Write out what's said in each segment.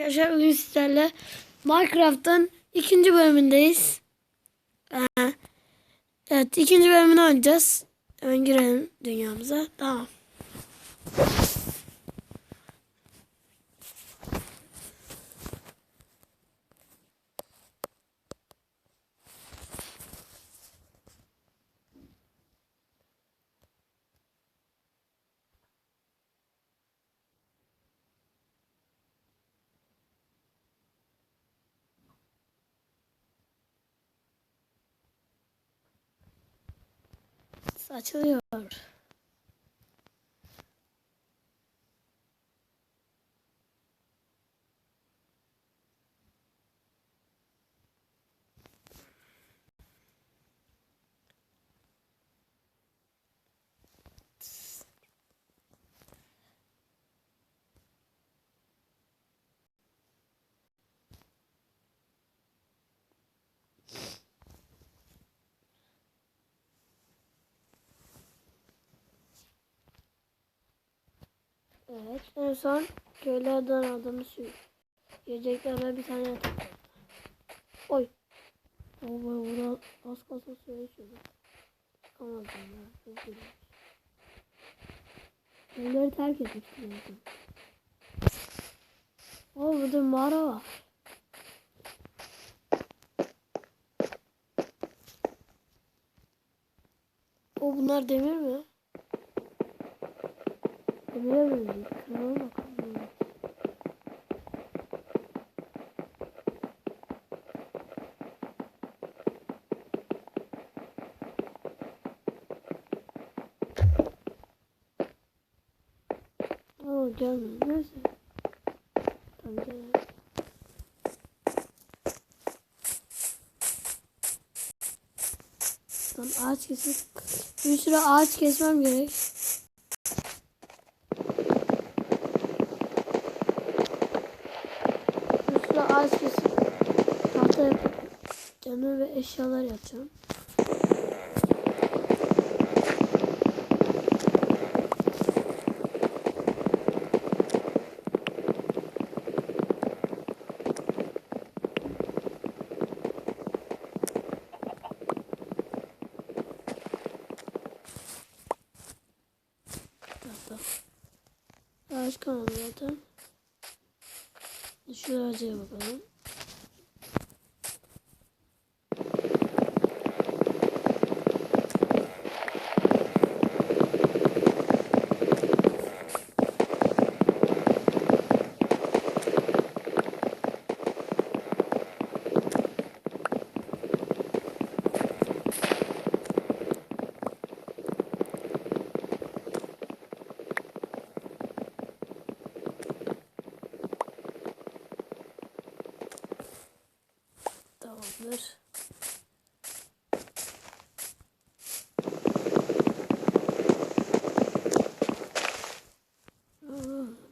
Arkadaşlar bugün sizlerle Minecraft'ın ikinci bölümündeyiz. Ee, evet ikinci bölümünü oynayacağız. Hemen girelim dünyamıza. Tamam. Açılıyor. Evet en son köylerden aldığımız su. Yiyeceklerle bir tane yatak. Oy. Baba burada az kalsın suya içiyordum. Çıkamadım ya. Çok güzel. Köyleri terk etmiştim. Oo burada mağara var. O bunlar demir mi? Demire benziyor. Kırmaya bakalım. Oo gelmiyor. Neyse. Tamam gel. Tamam ağaç kesip bir sürü ağaç kesmem gerek. Bir sürü ağaç kesip tahta yapıp canı ve eşyalar yapacağım. Ağaç kalmadı zaten. Şu ağaca bakalım. Tamamdır. Aa.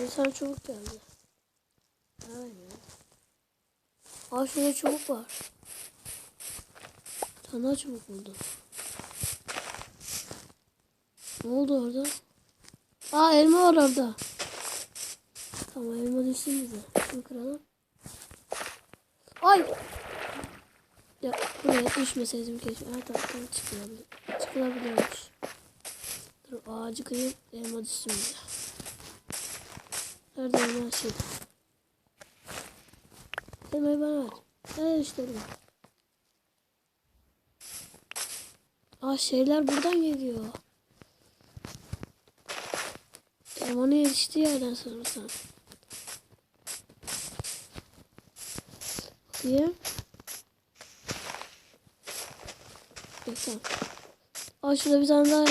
Bir tane çubuk geldi. Aynen. Aa şurada çubuk var. Bir çubuk buldum. Ne oldu orada? Aa elma var orada. Tamam elma düşsün bize. Şunu kıralım. Ay! Ya buraya düşmeseydim keşke. Ha tamam tamam çıkılabilir. Çıkılabiliyormuş. Dur ağacı kıyıp elma düşsün bize. Nerede elma şey? Elmayı bana ver. Nerede işte elma? Aa şeyler buradan geliyor. Elmanın yetiştiği yerden. Bakayım. Yok tamam. Aa şurada bir tane daha var.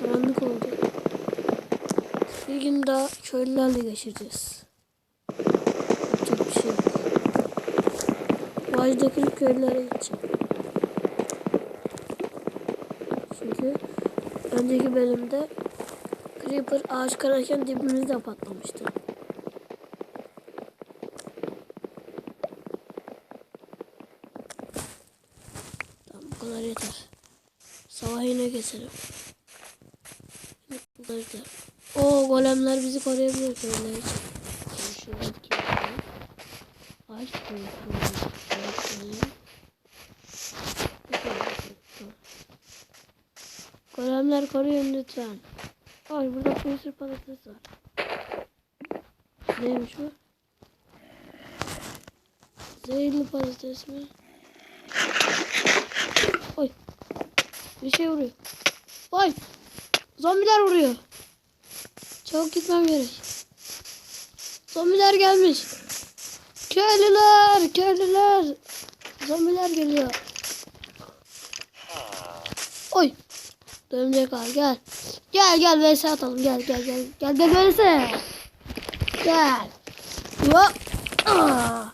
Karanlık oldu. Daha köylülerle geçireceğiz. Yapacak bir şey yok. Vaj'daki köylülere gideceğim. Çünkü önceki bölümde Creeper ağaç kırarken dibimizde patlamıştı. Tamam bu kadar yeter. Sabah yine keselim. Bu kadar yeter. Golemler bizi koruyabilir köyler için. Koyuyorum. Golemler koruyun lütfen. Ay burada bir sürü patates var. Neymiş bu? Zehirli patates mi? Oy. Bir şey vuruyor. Oy. Zombiler vuruyor. Çabuk gitmem gerek. Zombiler gelmiş. Köylüler, köylüler. Zombiler geliyor. Oy. Dönecek abi gel. Gel gel vs atalım gel gel gel. Gel gel vs. Gel. Hop. Aa,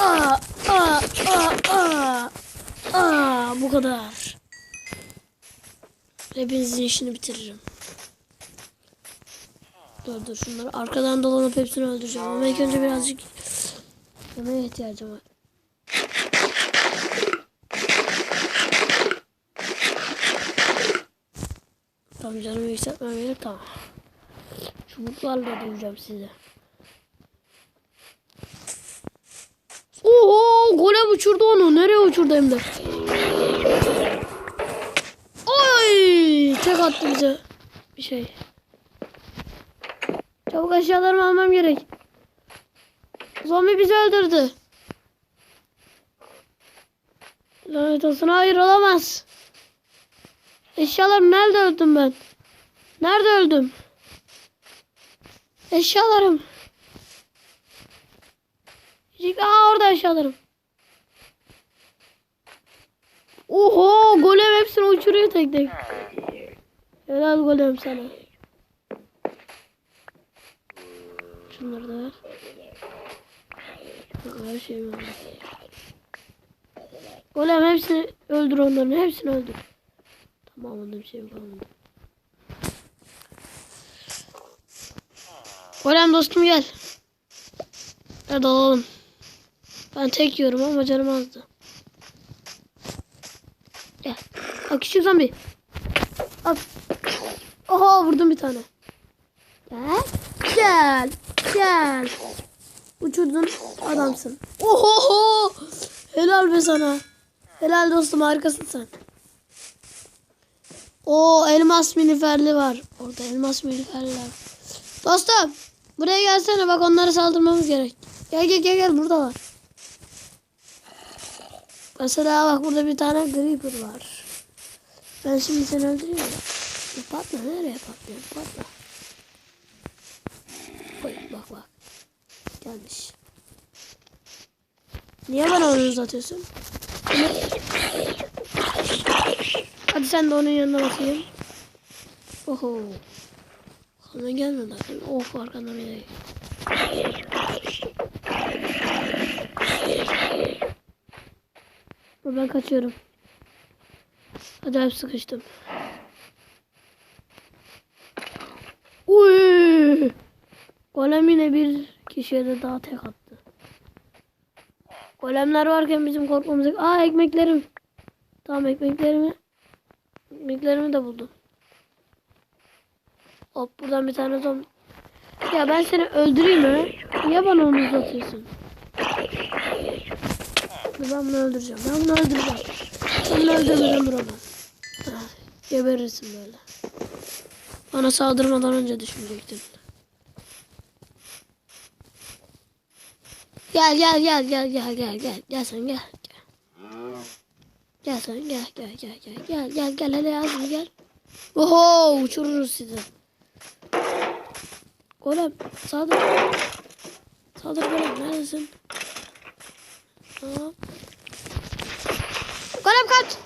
aa, aa, aa. Aa, bu kadar. Hepinizin işini bitiririm. Dur dur şunları arkadan dolanıp hepsini öldüreceğim. Ama ilk önce birazcık yemeğe ihtiyacım var. Tamam canımı yükseltmem gerek tamam. Çubuklarla döveceğim sizi. Oho golem uçurdu onu. Nereye uçurdu hem de? Ay tek attı bize. Bir şey. Çabuk aşağılarımı almam gerek. Zombi bizi öldürdü. Lanet olsun hayır olamaz. Eşyalarım nerede öldüm ben? Nerede öldüm? Eşyalarım. Aa orada eşyalarım. Oho golem hepsini uçuruyor tek tek. Helal golem sana. Şunları da. Her şey var. Golem hepsini öldür onların hepsini öldür. Tamam onda bir şey kalmadı. Golem dostum gel. Hadi alalım. Ben tek yiyorum ama canım azdı. Gel. Bak küçük zombi. Al. Oha vurdum bir tane. Gel. Gel. Gel. Uçurdun adamsın. Oho. Helal be sana. Helal dostum harikasın sen. O elmas miniferli var. Orada elmas miniferliler. Dostum buraya gelsene bak onlara saldırmamız gerek. Gel gel gel gel burada var. Mesela bak burada bir tane creeper var. Ben şimdi seni öldüreyim patla nereye patlıyor? Patla. Oy, bak bak. Gelmiş. Niye bana onu uzatıyorsun? Hadi sen de onun yanına bakayım. Oho. Ona gelmedi. Of arkandan bir. Ben kaçıyorum. Acayip sıkıştım. Uy! Golem bir kişiye de daha tek attı. Golemler varken bizim korkmamız. Aa ekmeklerim. Tamam ekmeklerimi. Ekmeklerimi de buldum. Hop buradan bir tane zombi. Ya ben seni öldüreyim mi? Niye bana onu uzatıyorsun? Ben bunu öldüreceğim. Ben bunu öldüreceğim. Ben bunu öldürmeden duramam. Geberirsin böyle. Bana saldırmadan önce düşünecektin. Gel gel gel gel gel gel gel gel sen gel. Gel, sen gel gel gel gel gel gel gel hele yazım gel. Oho uçururuz sizi. Golem saldır. Saldır golem neredesin? Tamam. Golem kaç.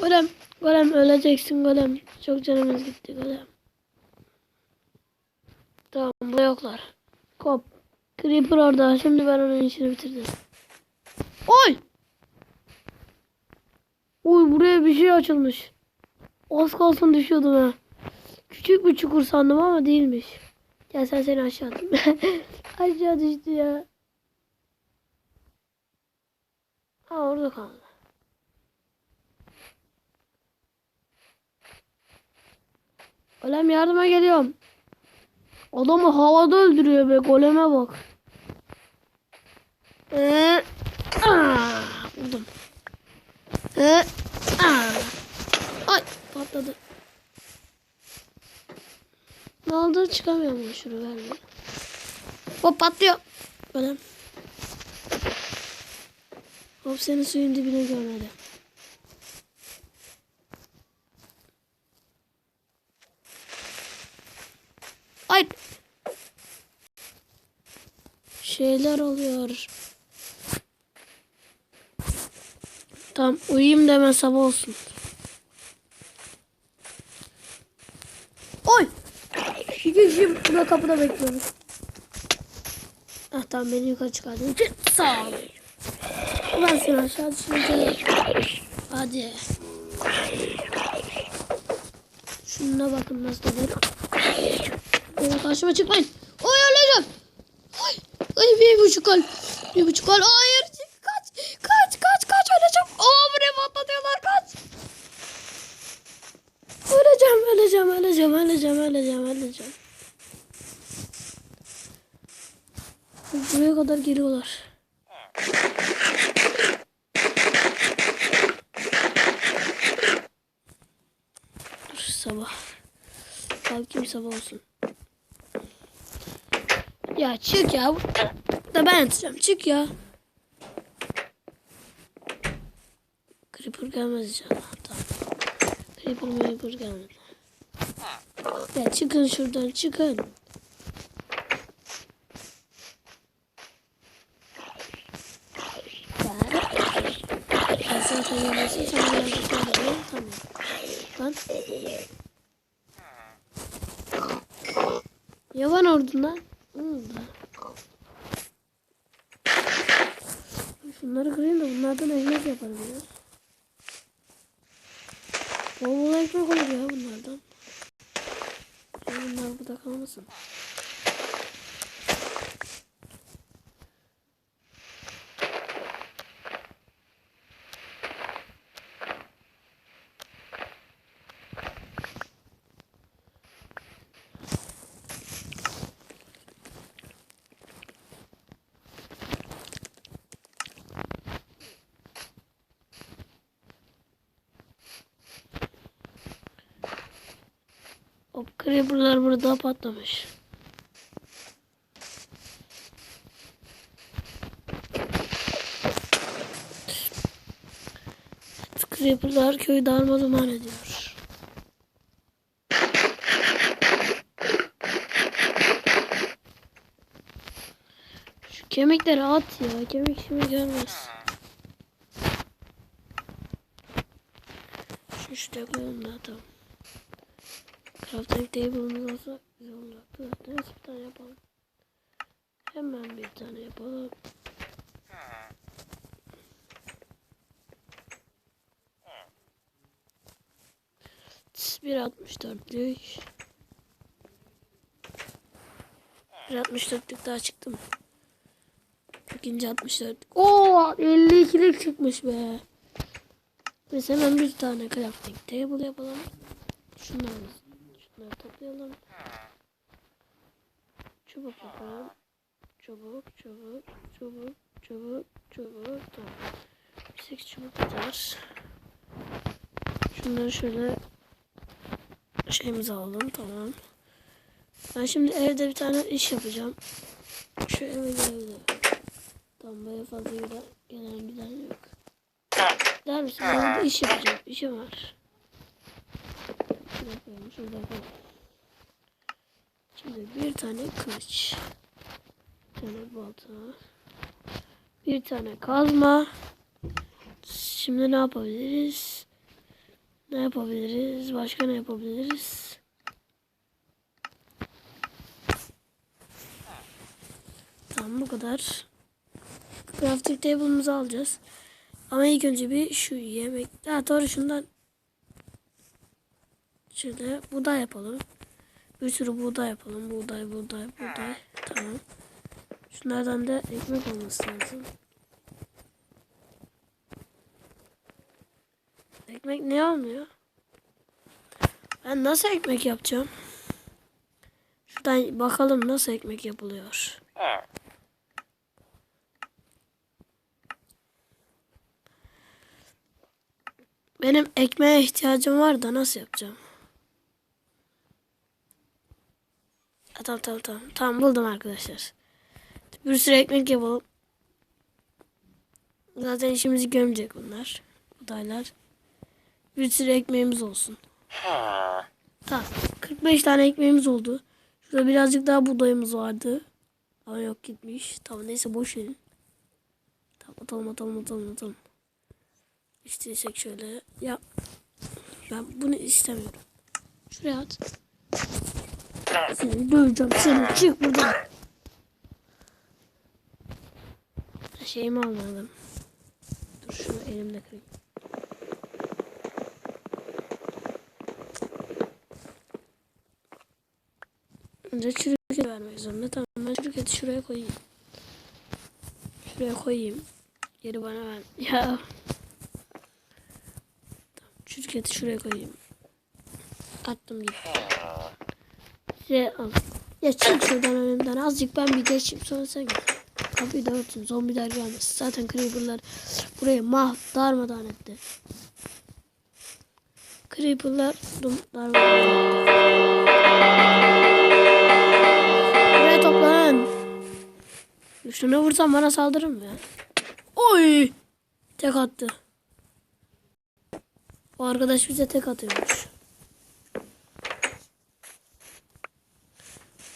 Golem Golem öleceksin golem. Çok canımız gitti golem. Tamam bu yoklar. Kop. Creeper orada. Şimdi ben onun işini bitirdim. Oy! Oy buraya bir şey açılmış. Az kalsın düşüyordum ha. Küçük bir çukur sandım ama değilmiş. Gel sen seni aşağı atayım. aşağı düştü ya. Ha orada kaldı. Golem yardıma geliyorum. Adamı havada öldürüyor be goleme bak. Ee, aa, vurdum. Ee. Ay patladı. Ne oldu çıkamıyorum şunu verme. Hop patlıyor. Golem. Hop seni suyun dibine görmedi. Ay. Şeyler oluyor. Tamam uyuyayım da hemen sabah olsun. Oy. İki kişi burada kapıda bekliyoruz. Ah tamam beni yukarı çıkardın. Sağ ol. Ulan sen aşağı düşüreceğim. Hadi. Şuna bakın nasıl olur. Oy karşıma çıkmayın. Oy öleceğim. Oy. Ay bir buçuk kal. Bir buçuk kal. Hayır. Öleceğim öleceğim öleceğim öleceğim öleceğim. Buraya kadar geliyorlar. Dur sabah. Kalkayım sabah olsun. Ya çık ya. Da ben atacağım. Çık ya. Creeper gelmez inşallah. Tamam. Creeper Creeper gelmedi. Ya çıkın şuradan çıkın. Ben sen. Lan. Yavan ordundan. Orada. Şunları kırayım da bunlardan ekmek yaparım ya. Bol bol ekmek olur ya bunlardan. Ya bunlar burada kalmasın. Hop creeperlar burada patlamış. Creeperlar köyü darma duman ediyor. Şu kemikleri at ya. Kemik şimdi görmez. Şu işte koyalım da. Crafting table'ımız olsa güzel olacaktı. Neyse bir tane yapalım. Hemen bir tane yapalım. Bir 64'lük. Bir 64'lük daha çıktı mı? İkinci 64'lük. Oo 52'lik çıkmış be. Biz hemen bir tane crafting table yapalım. Şunları, şunları toplayalım. Çubuk yapalım. Çubuk, çubuk, çubuk, çubuk, çubuk. Tamam. 8 çubuk yeter. Şunları şöyle şeyimizi alalım. Tamam. Ben şimdi evde bir tane iş yapacağım. Şu eve geldi. Tamam böyle fazla giden, gelen giden yok. Der misin? Ben burada iş yapacağım. İşim var. Koyalım. Şimdi bir tane kılıç. Bir tane balta. Bir tane kazma. Şimdi ne yapabiliriz? Ne yapabiliriz? Başka ne yapabiliriz? Tamam bu kadar. Crafting table'ımızı alacağız. Ama ilk önce bir şu yemek... Ha doğru şundan... Şöyle buğday yapalım. Bir sürü buğday yapalım. Buğday, buğday, buğday. Tamam. Şunlardan da ekmek olması lazım. Ekmek ne olmuyor? Ben nasıl ekmek yapacağım? Şuradan bakalım nasıl ekmek yapılıyor. Benim ekmeğe ihtiyacım var da nasıl yapacağım? Tamam tamam tamam. Tamam buldum arkadaşlar. Bir sürü ekmek yapalım. Zaten işimizi görmeyecek bunlar. Budaylar. Bir sürü ekmeğimiz olsun. Tamam. 45 tane ekmeğimiz oldu. Şurada birazcık daha buğdayımız vardı. Ama yok gitmiş. Tamam neyse boş verin. Tamam atalım atalım atalım atalım. İstesek şöyle. Ya ben bunu istemiyorum. Şuraya at. Seni döveceğim seni. Çık buradan. Şeyimi almadım. Dur şunu elimle kırayım. Önce çürük eti vermek zorunda. Tamam ben çürük eti şuraya koyayım. Şuraya koyayım. Geri bana ver. Ya. Tamam, çürük eti şuraya koyayım. Attım gitti. Size al. Ya çık şuradan önümden. Azıcık ben bir geçeyim sonra sen git. Kapıyı da örtün. Zombiler gelmesin. Zaten Creeper'lar burayı mah darmadan etti. Creeper'lar etti. Buraya toplan. Şunu vursam bana saldırır mı ya? Oy! Tek attı. O arkadaş bize tek atıyormuş.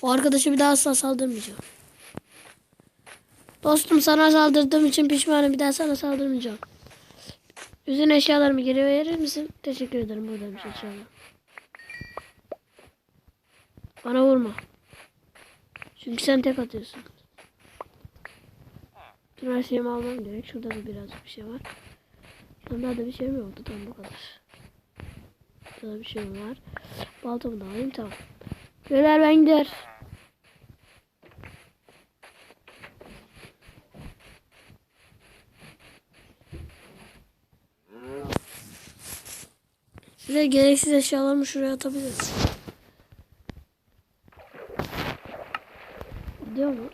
O arkadaşı bir daha asla saldırmayacağım. Dostum sana saldırdığım için pişmanım. Bir daha sana saldırmayacağım. Üzün eşyalarımı geri verir misin? Teşekkür ederim buradaymış eşyalar. Bana vurma. Çünkü sen tek atıyorsun. Tüm her şeyimi almam gerek. Şurada da birazcık bir şey var. Şurada da bir şey mi oldu? Tamam bu kadar. Şurada bir şey var. Baltamı da alayım tamam. Beyler ben gider. Size gereksiz eşyalarımı şuraya atabiliriz. Gidiyor mu?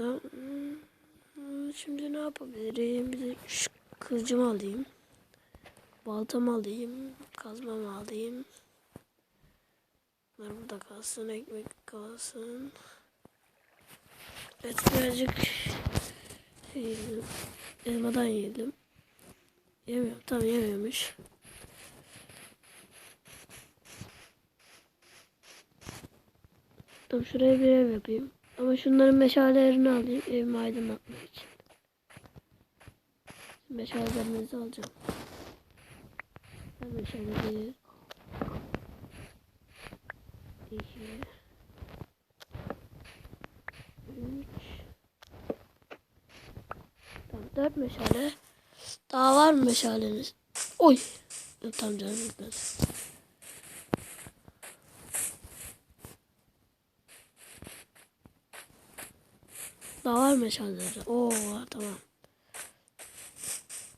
Ben- Şimdi ne yapabilirim? Bir de şu kılıcımı alayım. Baltamı alayım. Kazmamı alayım. Bunlar burada kalsın. Ekmek kalsın. Evet birazcık yiyelim. Elmadan yiyelim. Yemiyorum. Tamam yemiyormuş. Tamam şuraya bir ev yapayım. Ama şunların meşalelerini alayım. Evimi aydınlatmak için. Meşalelerinizi alacağım. Ben meşaleleri iki üç Tamam dört meşale. Daha var mı meşaleniz? Oy. Tamam canım gitmez. Daha var meşaleleri. Oo tamam.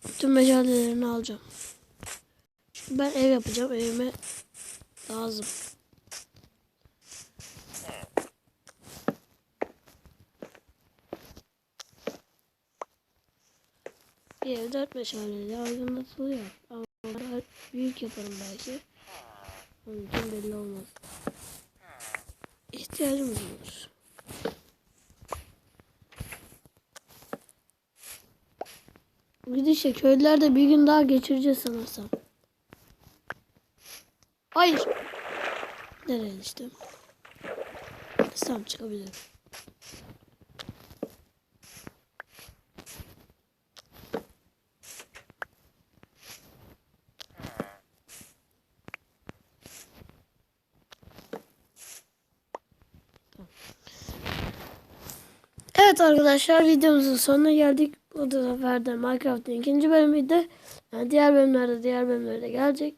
Bütün meşalelerini alacağım. Çünkü ben ev yapacağım. Evime lazım. Ev dört meşaleyle aydınlatılıyor. Ama daha büyük yaparım belki. Onun için belli olmaz. İhtiyacımız olur. Gidişe köylerde bir gün daha geçireceğiz sanırsam. Hayır. Nereye işte? Tamam çıkabilirim. Evet arkadaşlar videomuzun sonuna geldik. Bu da sefer de Minecraft'ın ikinci bölümüydü. Yani diğer bölümlerde diğer bölümlerde gelecek.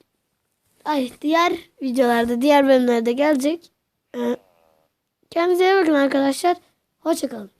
Ay diğer videolarda diğer bölümlerde gelecek. Ee, Kendinize iyi bakın arkadaşlar. Hoşçakalın.